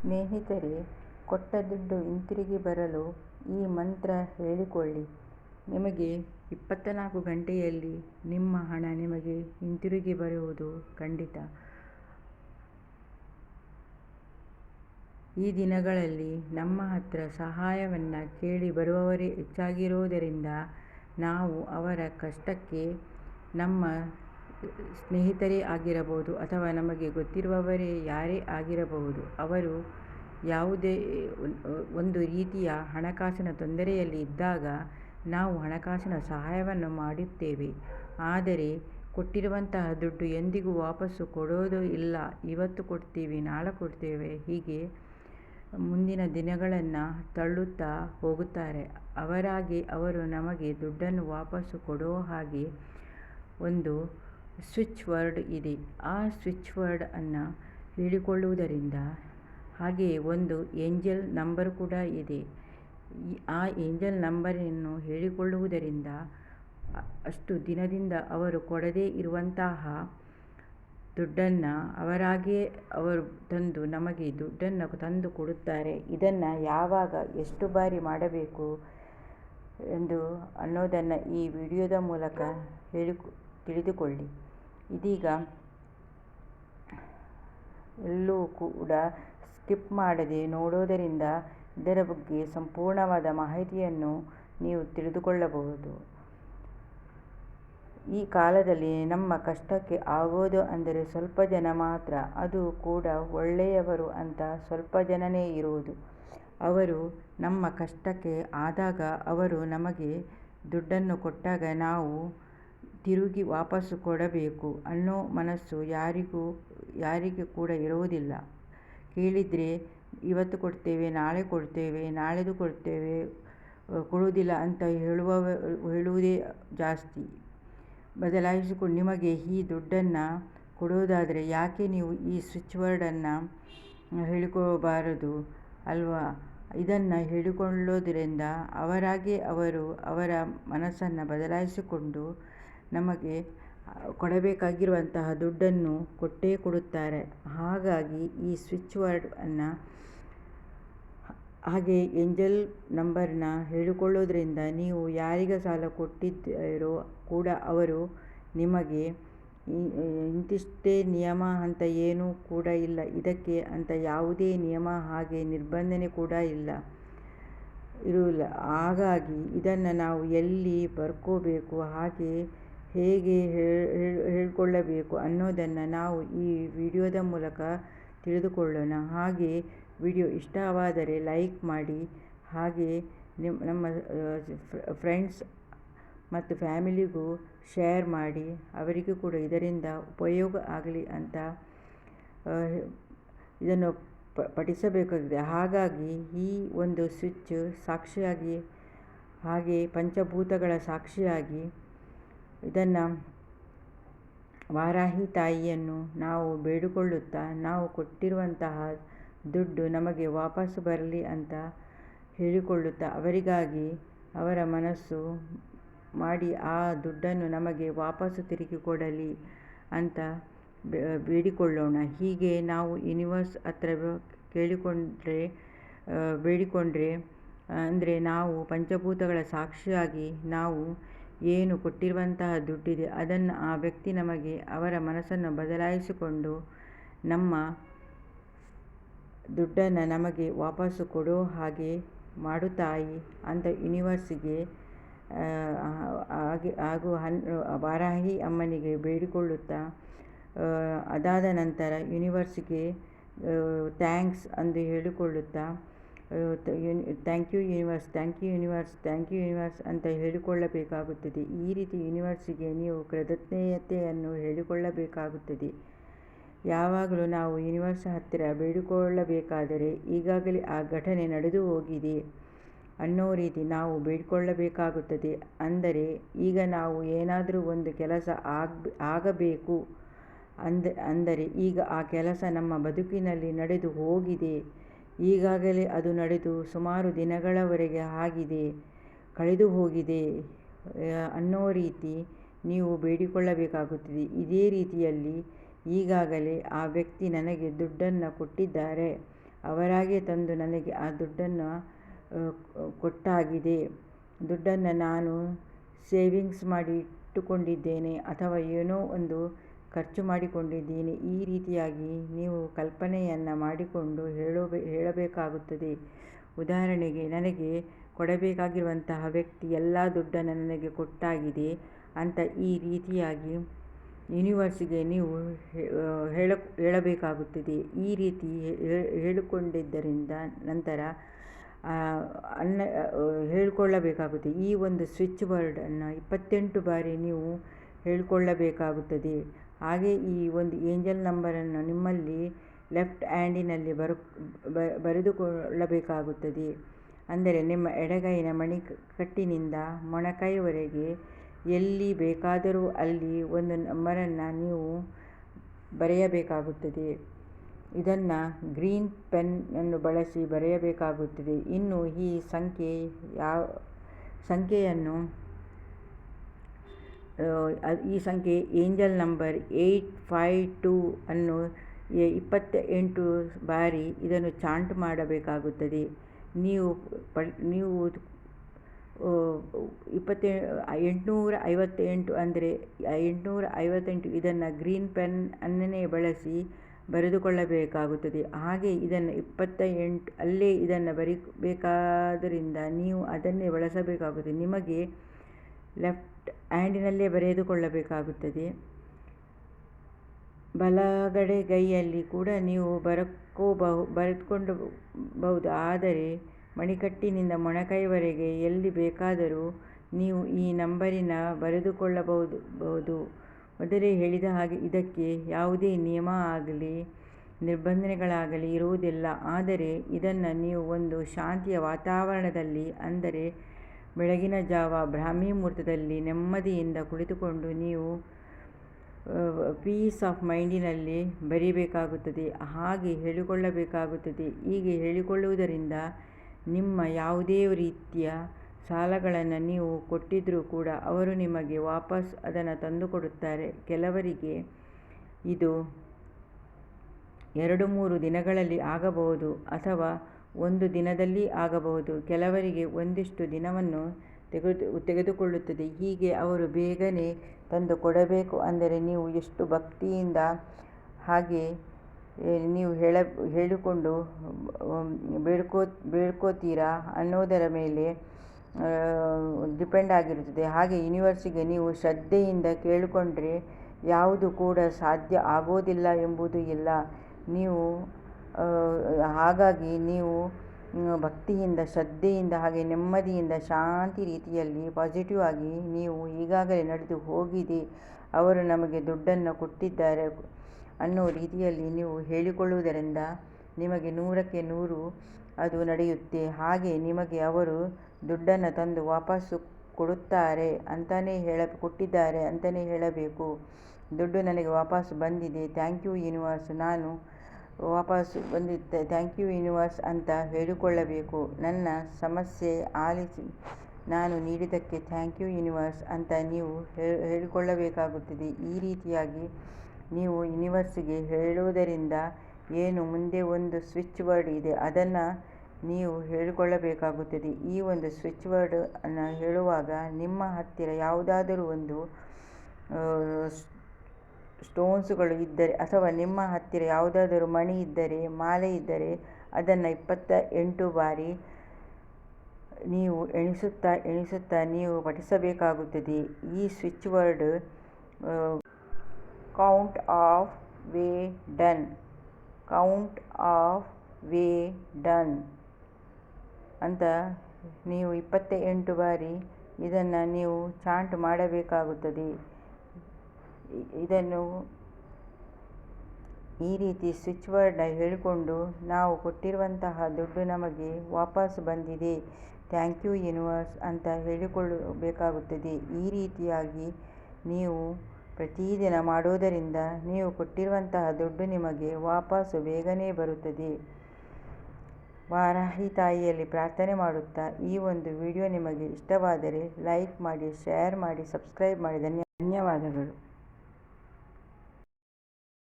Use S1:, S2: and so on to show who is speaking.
S1: ಸ್ನೇಹಿತರೆ, ಕೊಟ್ಟ ದುಡ್ಡು ಹಿಂತಿರುಗಿ ಬರಲು ಈ ಮಂತ್ರ ಹೇಳಿಕೊಳ್ಳಿ. ನಿಮಗೆ ಇಪ್ಪತ್ತನಾಲ್ಕು ಗಂಟೆಯಲ್ಲಿ ನಿಮ್ಮ ಹಣ ನಿಮಗೆ ಹಿಂತಿರುಗಿ ಬರುವುದು ಖಂಡಿತ. ಈ ದಿನಗಳಲ್ಲಿ ನಮ್ಮ ಹತ್ರ ಸಹಾಯವನ್ನು ಕೇಳಿ ಬರುವವರೇ ಹೆಚ್ಚಾಗಿರುವುದರಿಂದ ನಾವು ಅವರ ಕಷ್ಟಕ್ಕೆ ನಮ್ಮ ಸ್ನೇಹಿತರೇ ಆಗಿರಬಹುದು ಅಥವಾ ನಮಗೆ ಗೊತ್ತಿರುವವರೇ ಯಾರೇ ಆಗಿರಬಹುದು, ಅವರು ಯಾವುದೇ ಒಂದು ರೀತಿಯ ಹಣಕಾಸಿನ ತೊಂದರೆಯಲ್ಲಿ ಇದ್ದಾಗ ನಾವು ಹಣಕಾಸಿನ ಸಹಾಯವನ್ನು ಮಾಡುತ್ತೇವೆ. ಆದರೆ ಕೊಟ್ಟಿರುವಂತಹ ದುಡ್ಡು ಎಂದಿಗೂ ವಾಪಸ್ಸು ಕೊಡೋದು ಇಲ್ಲ. ಇವತ್ತು ಕೊಡ್ತೀವಿ, ನಾಳೆ ಕೊಡ್ತೇವೆ ಹೀಗೆ ಮುಂದಿನ ದಿನಗಳನ್ನು ತಳ್ಳುತ್ತಾ ಹೋಗುತ್ತಾರೆ. ಅವರಾಗಿ ಅವರು ನಮಗೆ ದುಡ್ಡನ್ನು ವಾಪಸ್ಸು ಕೊಡೋ ಹಾಗೆ ಒಂದು ಸ್ವಿಚ್ ವರ್ಡ್ ಇದೆ. ಆ ಸ್ವಿಚ್ ವರ್ಡ್ ಅನ್ನ ಹೇಳಿಕೊಳ್ಳುವುದರಿಂದ ಹಾಗೆಯೇ ಒಂದು ಏಂಜಲ್ ನಂಬರ್ ಕೂಡ ಇದೆ. ಆ ಏಂಜಲ್ ನಂಬರನ್ನು ಹೇಳಿಕೊಳ್ಳುವುದರಿಂದ ಅಷ್ಟು ದಿನದಿಂದ ಅವರು ಕೊಡದೇ ಇರುವಂತಹ ದುಡ್ಡನ್ನ ಅವರಾಗಿಯೇ ಅವರು ತಂದು ನಮಗೆ ದುಡ್ಡನ್ನು ತಂದು ಕೊಡುತ್ತಾರೆ. ಇದನ್ನು ಯಾವಾಗ ಎಷ್ಟು ಬಾರಿ ಮಾಡಬೇಕು ಎಂದು ಅನ್ನೋದನ್ನು ಈ ವಿಡಿಯೋದ ಮೂಲಕ ತಿಳಿದುಕೊಳ್ಳಿ. ಇದೀಗ ಎಲ್ಲೂ ಕೂಡ ಸ್ಕಿಪ್ ಮಾಡದೆ ನೋಡೋದರಿಂದ ಇದರ ಬಗ್ಗೆ ಸಂಪೂರ್ಣವಾದ ಮಾಹಿತಿಯನ್ನು ನೀವು ತಿಳಿದುಕೊಳ್ಳಬಹುದು. ಈ ಕಾಲದಲ್ಲಿ ನಮ್ಮ ಕಷ್ಟಕ್ಕೆ ಆಗೋದು ಅಂದರೆ ಸ್ವಲ್ಪ ಜನ ಮಾತ್ರ. ಅದು ಕೂಡ ಒಳ್ಳೆಯವರು ಅಂತ ಸ್ವಲ್ಪ ಜನನೇ ಇರುವುದು ಅವರು ನಮ್ಮ ಕಷ್ಟಕ್ಕೆ ಆದಾಗ ಅವರು ನಮಗೆ ದುಡ್ಡನ್ನು ಕೊಟ್ಟಾಗ ನಾವು ತಿರುಗಿ ವಾಪಸ್ಸು ಕೊಡಬೇಕು ಅನ್ನೋ ಮನಸ್ಸು ಯಾರಿಗೂ ಯಾರಿಗೆ ಕೂಡ ಇರುವುದಿಲ್ಲ ಕೇಳಿದರೆ ಇವತ್ತು ಕೊಡ್ತೇವೆ, ನಾಳೆ ಕೊಡ್ತೇವೆ, ನಾಳೆದು ಕೊಡ್ತೇವೆ, ಕೊಡುವುದಿಲ್ಲ ಅಂತ ಹೇಳುವ ಹೇಳುವುದೇ ಜಾಸ್ತಿ. ಬದಲಾಯಿಸಿಕೊಂಡು ನಿಮಗೆ ಈ ದುಡ್ಡನ್ನು ಕೊಡೋದಾದರೆ ಯಾಕೆ ನೀವು ಈ ಸ್ವಿಚ್ ವರ್ಡನ್ನು ಹೇಳಿಕೊಬಾರದು ಅಲ್ವಾ. ಇದನ್ನು ಹೇಳಿಕೊಳ್ಳೋದ್ರಿಂದ ಅವರಾಗೆ ಅವರು ಅವರ ಮನಸ್ಸನ್ನು ಬದಲಾಯಿಸಿಕೊಂಡು ನಮಗೆ ಕೊಡಬೇಕಾಗಿರುವಂತಹ ದುಡ್ಡನ್ನು ಕೊಟ್ಟೇ ಕೊಡುತ್ತಾರೆ. ಹಾಗಾಗಿ ಈ ಸ್ವಿಚ್ ವರ್ಡ್ ಅನ್ನು ಹಾಗೆ ಏಂಜಲ್ ನಂಬರನ್ನ ಹೇಳಿಕೊಳ್ಳೋದ್ರಿಂದ ನೀವು ಯಾರಿಗೆ ಸಾಲ ಕೊಟ್ಟಿದ್ದೀರೋ ಕೂಡ ಅವರು ನಿಮಗೆ ಇಂತಿಷ್ಟೇ ನಿಯಮ ಅಂತ ಏನೂ ಕೂಡ ಇಲ್ಲ. ಇದಕ್ಕೆ ಅಂತ ಯಾವುದೇ ನಿಯಮ ಹಾಗೆ ನಿರ್ಬಂಧನೆ ಕೂಡ ಇಲ್ಲ ಇರುವುದಿಲ್ಲ ಹಾಗಾಗಿ ಇದನ್ನು ನಾವು ಎಲ್ಲಿ ಬರ್ಕೋಬೇಕು ಹಾಗೆ ಹೇಗೆ ಹೇಳಿಕೊಳ್ಳಬೇಕು ಅನ್ನೋದನ್ನ ನಾವು ಈ ವಿಡಿಯೋದ ಮೂಲಕ ತಿಳಿದುಕೊಳ್ಳೋಣ. ಹಾಗೆ ವಿಡಿಯೋ ಇಷ್ಟವಾದರೆ ಲೈಕ್ ಮಾಡಿ ಹಾಗೆ ನಿಮ್ಮ ಫ್ರೆಂಡ್ಸ್ ಮತ್ತು ಫ್ಯಾಮಿಲಿಗೂ ಶೇರ್ ಮಾಡಿ ಅವರಿಗೂ ಕೂಡ ಇದರಿಂದ ಉಪಯೋಗ ಆಗಲಿ ಅಂತ ಇದನ್ನು ಪಠಿಸಬೇಕಾಗಿದೆ. ಹಾಗಾಗಿ ಈ ಒಂದು ಸ್ವಿಚ್ ಸಾಕ್ಷಿಯಾಗಿ, ಹಾಗೆ ಪಂಚಭೂತಗಳ ಸಾಕ್ಷಿಯಾಗಿ ಇದನ್ನ ವಾರಾಹಿ ತಾಯಿಯನ್ನು ನಾವು ಬೇಡಿಕೊಳ್ಳುತ್ತಾ, ನಾವು ಕೊಟ್ಟಿರುವಂತಹ ದುಡ್ಡು ನಮಗೆ ವಾಪಸ್ಸು ಬರಲಿ ಅಂತ ಹೇಳಿಕೊಳ್ಳುತ್ತಾ, ಅವರಿಗಾಗಿ ಅವರ ಮನಸ್ಸು ಮಾಡಿ ಆ ದುಡ್ಡನ್ನು ನಮಗೆ ವಾಪಸ್ಸು ತಿರುಗಿ ಕೊಡಲಿ ಅಂತ ಬೇಡಿಕೊಳ್ಳೋಣ. ಹೀಗೆ ನಾವು ಯೂನಿವರ್ಸ್ ಹತ್ರ ಕೇಳಿಕೊಂಡ್ರೆ ಬೇಡಿಕೊಂಡ್ರೆ, ಅಂದರೆ ನಾವು ಪಂಚಭೂತಗಳ ಸಾಕ್ಷಿಯಾಗಿ ನಾವು ಏನು ಕೊಟ್ಟಿರುವಂತಹ ದುಡ್ಡಿದೆ ಅದನ್ನು ಆ ವ್ಯಕ್ತಿ ನಮಗೆ ಅವರ ಮನಸ್ಸನ್ನು ಬದಲಾಯಿಸಿಕೊಂಡು ನಮ್ಮ ದುಡ್ಡನ್ನು ನಮಗೆ ವಾಪಸ್ಸು ಕೊಡೋ ಹಾಗೆ ಮಾಡು ತಾಯಿ ಅಂತ ಯೂನಿವರ್ಸಿಗೆ ಹಾಗೂ ಹನ್, ವಾರಾಹಿ ಅಮ್ಮನಿಗೆ ಬೇಡಿಕೊಳ್ಳುತ್ತಾ ಅದಾದ ನಂತರ ಯೂನಿವರ್ಸಿಗೆ ಥ್ಯಾಂಕ್ಸ್ ಅಂದು ಹೇಳಿಕೊಳ್ಳುತ್ತಾ thank you universe, thank you universe, thank you universe ಅಂತ ಹೇಳಿಕೊಳ್ಳಬೇಕಾಗುತ್ತದೆ. ಈ ರೀತಿ ಯೂನಿವರ್ಸಿಗೆ ನೀವು ಕೃತಜ್ಞತೆಯನ್ನು ಹೇಳಿಕೊಳ್ಳಬೇಕಾಗುತ್ತದೆ. ಯಾವಾಗಲೂ ನಾವು ಯೂನಿವರ್ಸ್ ಹತ್ತಿರ ಬೇಡಿಕೊಳ್ಳಬೇಕಾದರೆ ಈಗಾಗಲೇ ಆ ಘಟನೆ ನಡೆದು ಹೋಗಿದೆ ಅನ್ನೋ ರೀತಿ ನಾವು ಬೇಡಿಕೊಳ್ಳಬೇಕಾಗುತ್ತದೆ. ಅಂದರೆ ಈಗ ನಾವು ಏನಾದರೂ ಒಂದು ಕೆಲಸ ಆಗಬೇಕು ಅಂದ ಅಂದರೆ ಈಗ ಆ ಕೆಲಸ ನಮ್ಮ ಬದುಕಿನಲ್ಲಿ ನಡೆದು ಹೋಗಿದೆ, ಈಗಾಗಲೇ ಅದು ನಡೆದು ಸುಮಾರು ದಿನಗಳವರೆಗೆ ಆಗಿದೆ, ಕಳೆದು ಹೋಗಿದೆ ಅನ್ನೋ ರೀತಿ ನೀವು ಬೇಡಿಕೊಳ್ಳಬೇಕಾಗುತ್ತದೆ. ಇದೇ ರೀತಿಯಲ್ಲಿ ಈಗಾಗಲೇ ಆ ವ್ಯಕ್ತಿ ನನಗೆ ದುಡ್ಡನ್ನು ಕೊಟ್ಟಿದ್ದಾರೆ, ಅವರಾಗೆ ತಂದು ನನಗೆ ಆ ದುಡ್ಡನ್ನು ಕೊಟ್ಟಾಗಿದೆ ದುಡ್ಡನ್ನು ನಾನು ಸೇವಿಂಗ್ಸ್ ಮಾಡಿ ಇಟ್ಟುಕೊಂಡಿದ್ದೇನೆ ಅಥವಾ ಏನೋ ಒಂದು ಖರ್ಚು ಮಾಡಿಕೊಂಡಿದ್ದೀನಿ. ಈ ರೀತಿಯಾಗಿ ನೀವು ಕಲ್ಪನೆಯನ್ನು ಮಾಡಿಕೊಂಡು ಹೇಳೋ ಹೇಳಬೇಕಾಗುತ್ತದೆ. ಉದಾಹರಣೆಗೆ, ನನಗೆ ಕೊಡಬೇಕಾಗಿರುವಂತಹ ವ್ಯಕ್ತಿ ಎಲ್ಲ ದುಡ್ಡನ್ನು ನನಗೆ ಕೊಟ್ಟಾಗಿದೆ ಅಂತ ಈ ರೀತಿಯಾಗಿ ಯೂನಿವರ್ಸಿಗೆ ನೀವು ಹೇಳ, ಹೇಳಬೇಕಾಗುತ್ತದೆ. ಈ ರೀತಿ ಹೇಳಿಕೊಂಡಿದ್ದರಿಂದ ನಂತರ ಅನ್ನ ಹೇಳಿಕೊಳ್ಳಬೇಕಾಗುತ್ತೆ ಈ ಒಂದು ಸ್ವಿಚ್ ಬೋರ್ಡನ್ನು ಇಪ್ಪತ್ತೆಂಟು ಬಾರಿ ನೀವು ಹೇಳಿಕೊಳ್ಳಬೇಕಾಗುತ್ತದೆ. ಹಾಗೆ ಈ ಒಂದು ಏಂಜಲ್ ನಂಬರನ್ನು ನಿಮ್ಮಲ್ಲಿ ಲೆಫ್ಟ್ ಹ್ಯಾಂಡಿನಲ್ಲಿ ಬರು ಬರೆದುಕೊಳ್ಳಬೇಕಾಗುತ್ತದೆ. ಅಂದರೆ ನಿಮ್ಮ ಎಡಗೈನ ಮಣಿಕಟ್ಟಿನಿಂದ ಮೊಣಕೈವರೆಗೆ ಎಲ್ಲಿ ಬೇಕಾದರೂ ಅಲ್ಲಿ ಒಂದು ನಂಬರನ್ನು ನೀವು ಬರೆಯಬೇಕಾಗುತ್ತದೆ. ಇದನ್ನು ಗ್ರೀನ್ ಪೆನ್ನನ್ನು ಬಳಸಿ ಬರೆಯಬೇಕಾಗುತ್ತದೆ. ಇನ್ನು ಈ ಸಂಖ್ಯೆ ಯಾವ, ಸಂಖ್ಯೆಯನ್ನು ಈ ಸಂಖ್ಯೆ angel number eight five two ಅನ್ನು ಇಪ್ಪತ್ತ ಎಂಟು ಬಾರಿ ಇದನ್ನು ಚಾಂಟ್ ಮಾಡಬೇಕಾಗುತ್ತದೆ. ನೀವು ಪ ನೀವು ಇಪ್ಪತ್ತೆ ಎಂಟುನೂರ ಐವತ್ತೆಂಟು ಅಂದರೆ ಎಂಟುನೂರ ಐವತ್ತೆಂಟು ಇದನ್ನು ಗ್ರೀನ್ ಪೆನ್ ಅನ್ನನೇ ಬಳಸಿ ಬರೆದುಕೊಳ್ಳಬೇಕಾಗುತ್ತದೆ. ಹಾಗೆ ಇದನ್ನು ಇಪ್ಪತ್ತ ಎಂಟು ಅಲ್ಲೇ ಇದನ್ನು ಬರಿಬೇಕಾದ್ದರಿಂದ ನೀವು ಅದನ್ನೇ ಬಳಸಬೇಕಾಗುತ್ತದೆ ನಿಮಗೆ ಲೆಫ್ಟ್ ಹ್ಯಾಂಡಿನಲ್ಲೇ ಬರೆದುಕೊಳ್ಳಬೇಕಾಗುತ್ತದೆ. ಬಲಗಡೆ ಕೈಯಲ್ಲಿ ಕೂಡ ನೀವು ಬರಕೋಬಹು ಬರೆದುಕೊಂಡು ಬಹುದು ಆದರೆ ಮಣಿಕಟ್ಟಿನಿಂದ ಮೊಣಕೈವರೆಗೆ ಎಲ್ಲಿ ಬೇಕಾದರೂ ನೀವು ಈ ನಂಬರಿನ ಬರೆದುಕೊಳ್ಳಬಹುದು. ಬಹುದು ಮೊದಲೇ ಹೇಳಿದ ಹಾಗೆ ಇದಕ್ಕೆ ಯಾವುದೇ ನಿಯಮ ಆಗಲಿ, ನಿರ್ಬಂಧನೆಗಳಾಗಲಿ ಇರುವುದಿಲ್ಲ. ಆದರೆ ಇದನ್ನು ನೀವು ಒಂದು ಶಾಂತಿಯ ವಾತಾವರಣದಲ್ಲಿ, ಅಂದರೆ ಬೆಳಗಿನ ಜಾವ ಬ್ರಾಹ್ಮಿ ಮುಹೂರ್ತದಲ್ಲಿ ನೆಮ್ಮದಿಯಿಂದ ಕುಳಿತುಕೊಂಡು ನೀವು ಪೀಸ್ ಆಫ್ ಮೈಂಡಿನಲ್ಲಿ ಬರೀಬೇಕಾಗುತ್ತದೆ, ಹಾಗೆ ಹೇಳಿಕೊಳ್ಳಬೇಕಾಗುತ್ತದೆ. ಹೀಗೆ ಹೇಳಿಕೊಳ್ಳುವುದರಿಂದ ನಿಮ್ಮ ಯಾವುದೇ ರೀತಿಯ ಸಾಲಗಳನ್ನು ನೀವು ಕೊಟ್ಟಿದ್ದರೂ ಕೂಡ ಅವರು ನಿಮಗೆ ವಾಪಸ್ ಅದನ್ನು ತಂದುಕೊಡುತ್ತಾರೆ. ಕೆಲವರಿಗೆ ಇದು ಎರಡು ಮೂರು ದಿನಗಳಲ್ಲಿ ಆಗಬಹುದು ಅಥವಾ ಒಂದು ದಿನದಲ್ಲಿ ಆಗಬಹುದು. ಕೆಲವರಿಗೆ ಒಂದಿಷ್ಟು ದಿನವನ್ನು ತೆಗೆದು, ತೆಗೆದುಕೊಳ್ಳುತ್ತದೆ. ಹೀಗೆ ಅವರು ಬೇಗನೆ ತಂದು ಕೊಡಬೇಕು ಅಂದರೆ ನೀವು ಎಷ್ಟು ಭಕ್ತಿಯಿಂದ ಹಾಗೆ ನೀವು ಹೇಳ, ಹೇಳಿಕೊಂಡು ಬೇಡ್ಕೋ, ಬೇಡ್ಕೋತೀರಾ ಅನ್ನೋದರ ಮೇಲೆ ಡಿಪೆಂಡ್ ಆಗಿರುತ್ತದೆ. ಹಾಗೆ ಯೂನಿವರ್ಸಿಗೆ ನೀವು ಶ್ರದ್ಧೆಯಿಂದ ಕೇಳಿಕೊಂಡ್ರೆ ಯಾವುದು ಕೂಡ ಸಾಧ್ಯ ಆಗೋದಿಲ್ಲ ಎಂಬುದು ಇಲ್ಲ. ನೀವು ಹಾಗಾಗಿ ನೀವು ಭಕ್ತಿಯಿಂದ, ಶ್ರದ್ಧೆಯಿಂದ ಹಾಗೆ ನೆಮ್ಮದಿಯಿಂದ, ಶಾಂತಿ ರೀತಿಯಲ್ಲಿ ಪಾಸಿಟಿವ್ ಆಗಿ ನೀವು ಈಗಾಗಲೇ ನಡೆದು ಹೋಗಿದೆ. ಅವರು ನಮಗೆ ದುಡ್ಡನ್ನು ಕೊಟ್ಟಿದ್ದಾರೆ ಅನ್ನೋ ರೀತಿಯಲ್ಲಿ ನೀವು ಹೇಳಿಕೊಳ್ಳುವುದರಿಂದ ನಿಮಗೆ ನೂರಕ್ಕೆ ನೂರು ಅದು ನಡೆಯುತ್ತೆ. ಹಾಗೆ ನಿಮಗೆ ಅವರು ದುಡ್ಡನ್ನು ತಂದು ವಾಪಸ್ಸು ಕೊಡುತ್ತಾರೆ ಅಂತಲೇ ಹೇಳ, ಕೊಟ್ಟಿದ್ದಾರೆ ಅಂತಲೇ ಹೇಳಬೇಕು. ದುಡ್ಡು ನನಗೆ ವಾಪಸ್ಸು ಬಂದಿದೆ. Thank you universe. ನಾನು ವಾಪಸ್ಸು ಬಂದಿದ್ದೆ ಥ್ಯಾಂಕ್ ಯು ಯೂನಿವರ್ಸ್ ಅಂತ ಹೇಳಿಕೊಳ್ಳಬೇಕು. ನನ್ನ ಸಮಸ್ಯೆ ಆಲಿಸಿ, ನಾನು ನೀಡಿದ್ದಕ್ಕೆ ಥ್ಯಾಂಕ್ ಯು ಯೂನಿವರ್ಸ್ ಅಂತ ನೀವು ಹೇಳಿಕೊಳ್ಳಬೇಕಾಗುತ್ತದೆ. ಈ ರೀತಿಯಾಗಿ ನೀವು ಯೂನಿವರ್ಸ್ಗೆ ಹೇಳುವುದರಿಂದ ಏನು ಮುಂದೆ ಒಂದು ಸ್ವಿಚ್ ವರ್ಡ್ ಇದೆ, ಅದನ್ನು ನೀವು ಹೇಳಿಕೊಳ್ಳಬೇಕಾಗುತ್ತದೆ. ಈ ಒಂದು ಸ್ವಿಚ್ ವರ್ಡ್ ಅನ್ನು ಹೇಳುವಾಗ ನಿಮ್ಮ ಹತ್ತಿರ ಯಾವುದಾದರೂ ಒಂದು ಸ್ಟೋನ್ಸುಗಳು ಇದ್ದರೆ ಅಥವಾ ನಿಮ್ಮ ಹತ್ತಿರ ಯಾವುದಾದರೂ ಮಣಿ ಇದ್ದರೆ, ಮಾಲೆ ಇದ್ದರೆ, ಅದನ್ನು ಇಪ್ಪತ್ತ ಎಂಟು ಬಾರಿ ನೀವು ಎಣಿಸುತ್ತಾ ಎಣಿಸುತ್ತಾ ನೀವು ಪಠಿಸಬೇಕಾಗುತ್ತದೆ. ಈ switch word count off way done count off way done ಅಂತ ನೀವು ಇಪ್ಪತ್ತ ಎಂಟು ಬಾರಿ ಇದನ್ನು ನೀವು ಚಾಂಟ್ ಮಾಡಬೇಕಾಗುತ್ತದೆ. ಇದನ್ನು ಈ ರೀತಿ ಸ್ವಿಚ್ ವರ್ಡ್ನ ಹೇಳಿಕೊಂಡು ನಾವು ಕೊಟ್ಟಿರುವಂತಹ ದುಡ್ಡು ನಮಗೆ ವಾಪಸ್ ಬಂದಿದೆ. ಥ್ಯಾಂಕ್ ಯು ಯೂನಿವರ್ಸ್ ಅಂತ ಹೇಳಿಕೊಳ್ಳಬೇಕಾಗುತ್ತದೆ. ಈ ರೀತಿಯಾಗಿ ನೀವು ಪ್ರತಿದಿನ ಮಾಡೋದರಿಂದ ನೀವು ಕೊಟ್ಟಿರುವಂತಹ ದುಡ್ಡು ನಿಮಗೆ ವಾಪಸ್ಸು ಬೇಗನೆ ಬರುತ್ತದೆ. ವಾರಾಹಿ ತಾಯಿಯಲ್ಲಿ ಪ್ರಾರ್ಥನೆ ಮಾಡುತ್ತಾ ಈ ಒಂದು ವಿಡಿಯೋ ನಿಮಗೆ ಇಷ್ಟವಾದರೆ ಲೈಕ್ ಮಾಡಿ ಶೇರ್ ಮಾಡಿ ಸಬ್ಸ್ಕ್ರೈಬ್ ಮಾಡಿ. ಧನ್ಯವಾದಗಳು.